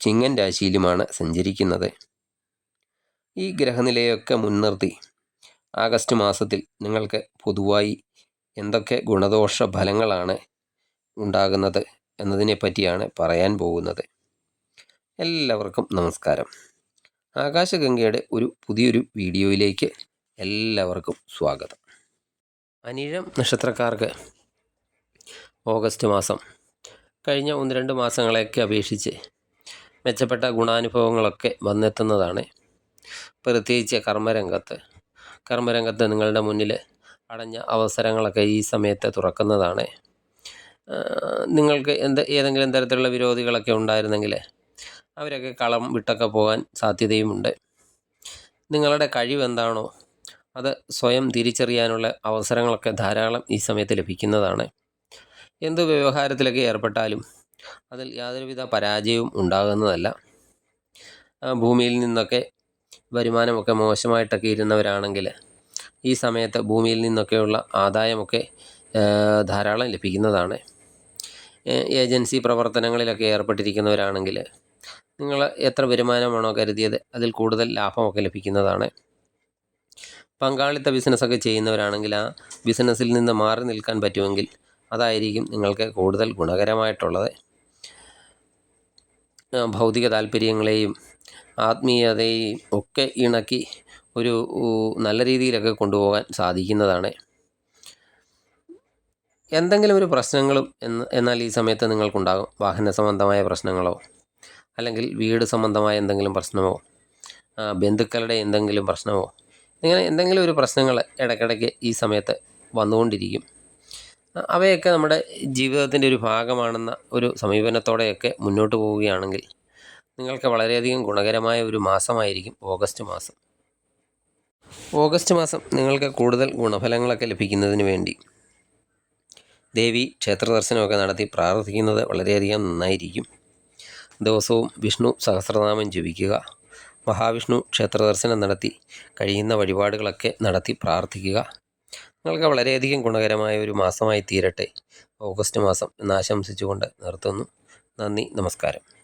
ചിങ്ങൻ രാശിയിലുമാണ് സഞ്ചരിക്കുന്നത്. ഈ ഗ്രഹനിലയൊക്കെ മുൻനിർത്തി ആഗസ്റ്റ് മാസത്തിൽ നിങ്ങൾക്ക് പൊതുവായി എന്തൊക്കെ ഗുണദോഷ ഫലങ്ങളാണ് ഉണ്ടാകുന്നത് എന്നതിനെ പറ്റിയാണ് പറയാൻ പോകുന്നത്. എല്ലാവർക്കും നമസ്കാരം. ആകാശഗംഗയുടെ ഒരു പുതിയൊരു വീഡിയോയിലേക്ക് എല്ലാവർക്കും സ്വാഗതം. അനിഴം നക്ഷത്രക്കാർക്ക് ഓഗസ്റ്റ് മാസം കഴിഞ്ഞ ഒന്ന് രണ്ട് മാസങ്ങളെയൊക്കെ അപേക്ഷിച്ച് മെച്ചപ്പെട്ട ഗുണാനുഭവങ്ങളൊക്കെ വന്നെത്തുന്നതാണ്. പ്രത്യേകിച്ച് കർമ്മരംഗത്ത്. കർമ്മരംഗത്ത് നിങ്ങളുടെ മുന്നിൽ അടഞ്ഞ അവസരങ്ങളൊക്കെ ഈ സമയത്ത് തുറക്കുന്നതാണ്. നിങ്ങൾക്ക് എന്ത് ഏതെങ്കിലും തരത്തിലുള്ള വിരോധികളൊക്കെ ഉണ്ടായിരുന്നെങ്കിൽ അവരൊക്കെ കളം വിട്ടൊക്കെ പോകാൻ സാധ്യതയുമുണ്ട്. നിങ്ങളുടെ കഴിവെന്താണോ അത് സ്വയം തിരിച്ചറിയാനുള്ള അവസരങ്ങളൊക്കെ ധാരാളം ഈ സമയത്ത് ലഭിക്കുന്നതാണ്. എന്ത് വ്യവഹാരത്തിലൊക്കെ ഏർപ്പെട്ടാലും അതിൽ യാതൊരുവിധ പരാജയവും ഉണ്ടാകുന്നതല്ല. ഭൂമിയിൽ നിന്നൊക്കെ വരുമാനമൊക്കെ മോശമായിട്ടൊക്കെ ഇരുന്നവരാണെങ്കിൽ ഈ സമയത്ത് ഭൂമിയിൽ നിന്നൊക്കെയുള്ള ആദായമൊക്കെ ധാരാളം ലഭിക്കുന്നതാണ്. ഏജൻസി പ്രവർത്തനങ്ങളിലൊക്കെ ഏർപ്പെട്ടിരിക്കുന്നവരാണെങ്കിൽ നിങ്ങൾ എത്ര വരുമാനമാണോ കരുതിയത് അതിൽ കൂടുതൽ ലാഭമൊക്കെ ലഭിക്കുന്നതാണ്. പങ്കാളിത്ത ബിസിനസ്സൊക്കെ ചെയ്യുന്നവരാണെങ്കിൽ ആ ബിസിനസ്സിൽ നിന്ന് മാറി നിൽക്കാൻ പറ്റുമെങ്കിൽ അതായിരിക്കും നിങ്ങൾക്ക് കൂടുതൽ ഗുണകരമായിട്ടുള്ളത്. ഭൗതിക താല്പര്യങ്ങളെയും ആത്മീയതയെയും ഒക്കെ ഇണക്കി ഒരു നല്ല രീതിയിലൊക്കെ കൊണ്ടുപോകാൻ സാധിക്കുന്നതാണ്. എന്തെങ്കിലും ഒരു പ്രശ്നങ്ങളും എന്ന് എന്നാൽ ഈ സമയത്ത് നിങ്ങൾക്കുണ്ടാകും. വാഹന സംബന്ധമായ പ്രശ്നങ്ങളോ അല്ലെങ്കിൽ വീട് സംബന്ധമായ എന്തെങ്കിലും പ്രശ്നമോ ബന്ധുക്കളുടെ എന്തെങ്കിലും പ്രശ്നമോ ഇങ്ങനെ എന്തെങ്കിലും ഒരു പ്രശ്നങ്ങൾ ഇടയ്ക്കിടയ്ക്ക് ഈ സമയത്ത് വന്നുകൊണ്ടിരിക്കും. അവയൊക്കെ നമ്മുടെ ജീവിതത്തിന്റെ ഒരു ഭാഗമാണെന്ന ഒരു സമീപനത്തോടെയൊക്കെ മുന്നോട്ട് പോവുകയാണെങ്കിൽ നിങ്ങൾക്ക് വളരെയധികം ഗുണകരമായ ഒരു മാസമായിരിക്കും ഓഗസ്റ്റ് മാസം. ഓഗസ്റ്റ് മാസം നിങ്ങൾക്ക് കൂടുതൽ ഗുണഫലങ്ങളൊക്കെ ലഭിക്കുന്നതിന് വേണ്ടി ദേവി ക്ഷേത്ര ദർശനമൊക്കെ നടത്തി പ്രാർത്ഥിക്കുന്നത് വളരെയധികം നന്നായിരിക്കും. ദിവസവും വിഷ്ണു സഹസ്രനാമം ജപിക്കുക മഹാവിഷ്ണു ക്ഷേത്ര ദർശനം നടത്തി കഴിയുന്ന വഴിപാടുകളൊക്കെ നടത്തി പ്രാർത്ഥിക്കുക നിങ്ങൾക്ക് വളരെയധികം ഗുണകരമായ ഒരു മാസമായി തീരട്ടെ. ഓഗസ്റ്റ് മാസം എന്ന് ആശംസിച്ചുകൊണ്ട് നിർത്തുന്നു. നന്ദി നമസ്കാരം.